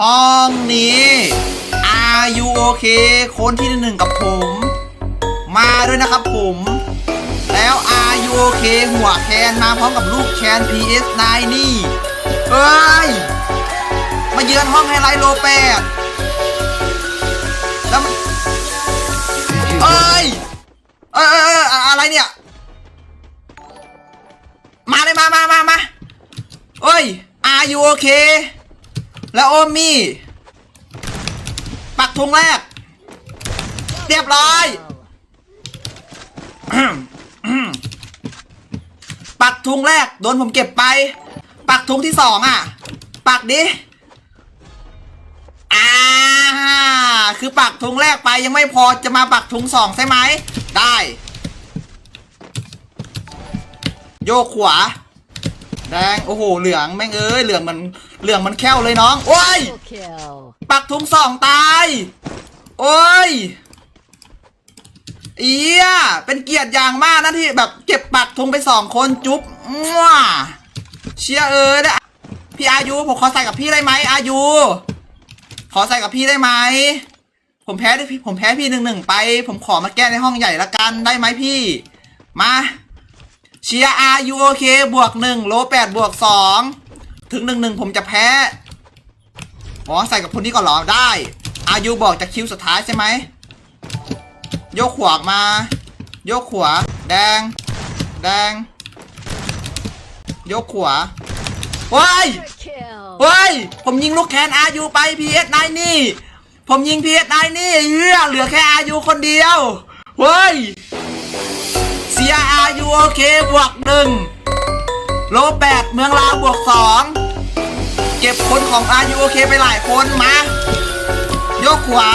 ห้องนี้ Are you okay คนที่หนึ่งกับผม มาด้วยนะครับผม แล้ว Are you okay หัวแคนมาพร้อมกับลูกแคน PS9 นี่เอ้ย มาเยือนห้องไฮไลท์โลแปดแล้วเอ้ยเอ้ยเอ้ยเอออะไรเนี่ย มาเลยมามามามาเอ้ย Are you okay แล้วโอมี่ปักธงแรก เรียบร้อย ปักธงแรก โดนผมเก็บไป ปักธงที่สองอะ ปักดิอ่าคือปักธงแรกไปยังไม่พอจะมาปักธงสองใช่ไหม ได้ โยกขวา แดงโอ้โหเหลืองแม่งเอ้ยเหลืองมันเหลืองมันแค่วเลยน้องโอ้ยปักธงสองตายโอ้ยเอียเป็นเกียรติอย่างมากนะที่แบบเก็บปักธงไปสองคนจุ๊บมั่วเชียเออนะพี่อายุผมขอใส่กับพี่ได้ไหมอายุขอใส่กับพี่ได้ไหมผมแพ้ด้วยพี่ผมแพ้พี่หนึ่งหนึ่งไป ผมขอมาแก้ในห้องใหญ่ละกันได้ไหมพี่ มา เชียร์อายุโอเคบวกหนึ่งโลแปดบวกสองถึงหนึ่งหนึ่งผมจะแพ้ อ๋อ ใส่กับคนนี้ก่อนเหรอ ได้ อายุบอกจะคิวสุดท้ายใช่ไหม โยกขวามา โยกขวา แดง แดง โยกขวาว้าย Kill. เฮ้ยผมยิงลูกแคนอายุไป PS9 นี่ ผมยิง PS9 นี่เฮียเหลือแค่อายุคนเดียวเฮ้ย เสียอายูโอเคบวกหนึ่งโลแปดเมืองลาวบวกสองเก็บคนของอายูโอเคไปหลายคนมา ยกขวา